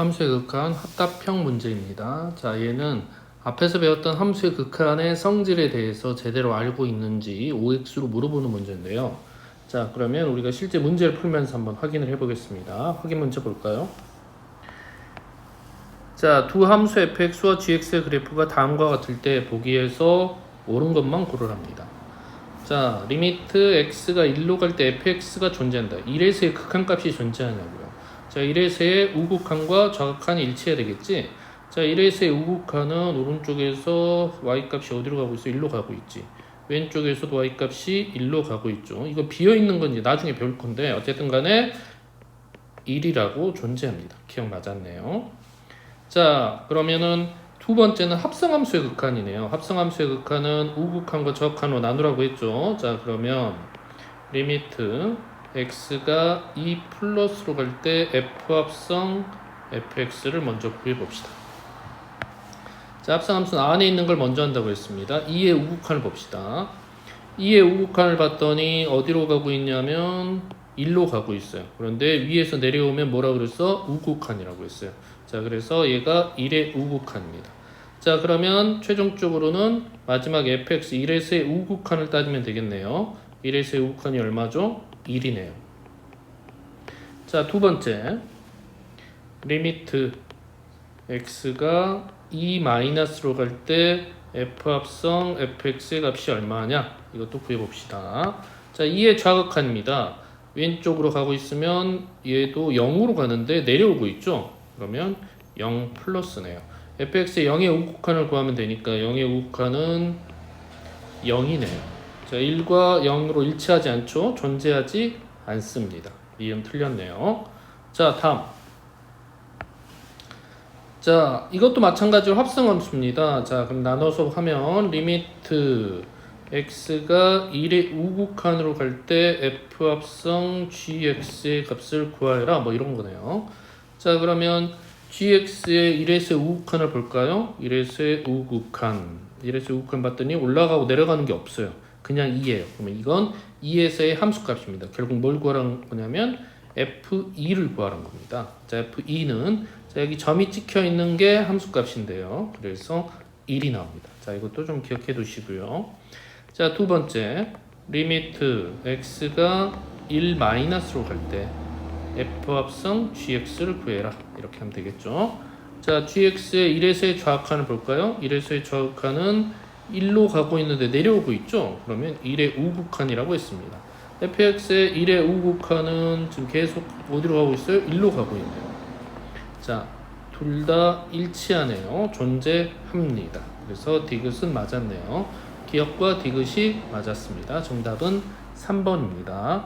함수의 극한 합답형 문제입니다. 자, 얘는 앞에서 배웠던 함수의 극한의 성질에 대해서 제대로 알고 있는지 OX로 물어보는 문제인데요. 자, 그러면 우리가 실제 문제를 풀면서 한번 확인을 해보겠습니다. 확인 문제 볼까요? 자, 두 함수 fx와 gx의 그래프가 다음과 같을 때 보기에서 옳은 것만 고르랍니다. 자, 리미트 x가 1로 갈 때 fx가 존재한다. 1에서의 극한값이 존재하냐고요. 자, 1에서의 우극한과 좌극한이 일치해야 되겠지? 자, 1에서의 우극한은 오른쪽에서 y값이 어디로 가고 있어? 1로 가고 있지. 왼쪽에서도 y값이 1로 가고 있죠. 이거 비어 있는 건 이제 나중에 배울 건데 어쨌든 간에 1이라고 존재합니다. 기억 맞았네요. 자, 그러면은 두 번째는 합성함수의 극한이네요. 합성함수의 극한은 우극한과 저극한으로 나누라고 했죠. 자, 그러면 리미트 x가 2 플러스로 갈 때 f 합성 fx를 먼저 구해 봅시다. 자, 합성 함수는 안에 있는 걸 먼저 한다고 했습니다. 2의 우극한을 봅시다. 2의 우극한을 봤더니 어디로 가고 있냐면 1로 가고 있어요. 그런데 위에서 내려오면 뭐라 그랬어? 우극한이라고 했어요. 자, 그래서 얘가 1의 우극한입니다. 자, 그러면 최종적으로는 마지막 fx 1에서의 우극한을 따지면 되겠네요. 1에서의 우극한이 얼마죠? 1이네요. 자, 두 번째. 리미트 x가 2 마이너스로 갈 때 f 합성 fx의 값이 얼마냐? 이것도 구해 봅시다. 자, 2의 좌극한입니다. 왼쪽으로 가고 있으면 얘도 0으로 가는데 내려오고 있죠. 그러면 0 플러스네요. fx의 0의 우극한을 구하면 되니까 0의 우극한은 0이네요. 자, 1과 0으로 일치하지 않죠? 존재하지 않습니다. 이음 틀렸네요. 자, 다음. 자, 이것도 마찬가지로 합성함수입니다. 자, 그럼 나눠서 하면 리미트 x가 1의 우극한으로 갈 때 f 합성 gx의 값을 구하여라 뭐 이런 거네요. 자, 그러면 gx의 1에서의 우극한을 볼까요? 1에서의 우극한 1에서의 우극한 봤더니 올라가고 내려가는 게 없어요. 그냥 2예요. 그러면 이건 2에서의 함수값입니다. 결국 뭘 구하라는 거냐면 f2를 구하라는 겁니다. 자, f2는 자, 여기 점이 찍혀 있는 게 함수값인데요. 그래서 1이 나옵니다. 자, 이것도 좀 기억해 두시고요. 자, 두 번째. 리미트 x가 1 마이너스로 갈 때 f 합성 gx를 구해라. 이렇게 하면 되겠죠. 자, gx의 1에서의 좌극한을 볼까요? 1에서의 좌극한은 1로 가고 있는데 내려오고 있죠. 그러면 1의 우극한이라고 했습니다. fx의 1의 우극한은 지금 계속 어디로 가고 있어요? 1로 가고 있네요. 자, 둘 다 일치하네요. 존재합니다. 그래서 디귿은 맞았네요. 기억과 디귿이 맞았습니다. 정답은 3번입니다.